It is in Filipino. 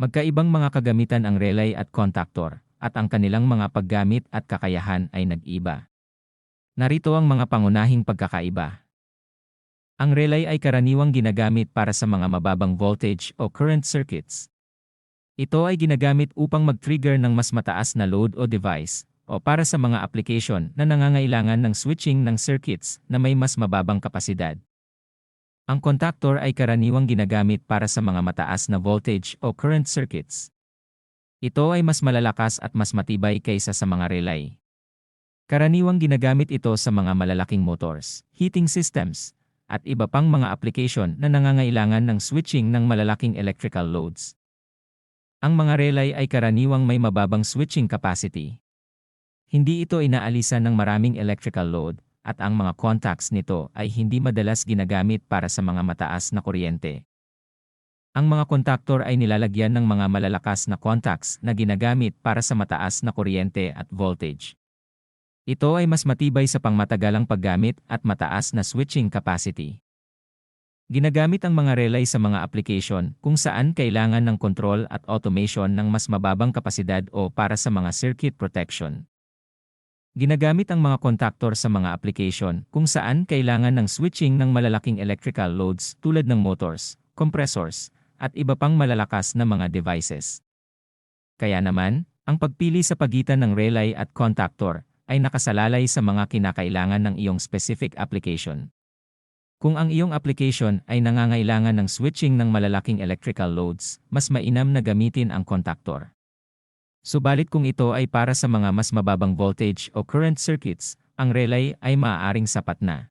Magkaibang mga kagamitan ang relay at contactor, at ang kanilang mga paggamit at kakayahan ay nag-iba. Narito ang mga pangunahing pagkakaiba. Ang relay ay karaniwang ginagamit para sa mga mababang voltage o current circuits. Ito ay ginagamit upang mag-trigger ng mas mataas na load o device, o para sa mga application na nangangailangan ng switching ng circuits na may mas mababang kapasidad. Ang contactor ay karaniwang ginagamit para sa mga mataas na voltage o current circuits. Ito ay mas malalakas at mas matibay kaysa sa mga relay. Karaniwang ginagamit ito sa mga malalaking motors, heating systems, at iba pang mga application na nangangailangan ng switching ng malalaking electrical loads. Ang mga relay ay karaniwang may mababang switching capacity. Hindi ito inaalisan ng maraming electrical load, at ang mga contacts nito ay hindi madalas ginagamit para sa mga mataas na kuryente. Ang mga kontaktor ay nilalagyan ng mga malalakas na contacts na ginagamit para sa mataas na kuryente at voltage. Ito ay mas matibay sa pangmatagalang paggamit at mataas na switching capacity. Ginagamit ang mga relay sa mga application kung saan kailangan ng control at automation ng mas mababang kapasidad o para sa mga circuit protection. Ginagamit ang mga contactor sa mga application kung saan kailangan ng switching ng malalaking electrical loads tulad ng motors, compressors, at iba pang malalakas na mga devices. Kaya naman, ang pagpili sa pagitan ng relay at contactor ay nakasalalay sa mga kinakailangan ng iyong specific application. Kung ang iyong application ay nangangailangan ng switching ng malalaking electrical loads, mas mainam na gamitin ang contactor. Subalit kung ito ay para sa mga mas mababang voltage o current circuits, ang relay ay maaaring sapat na.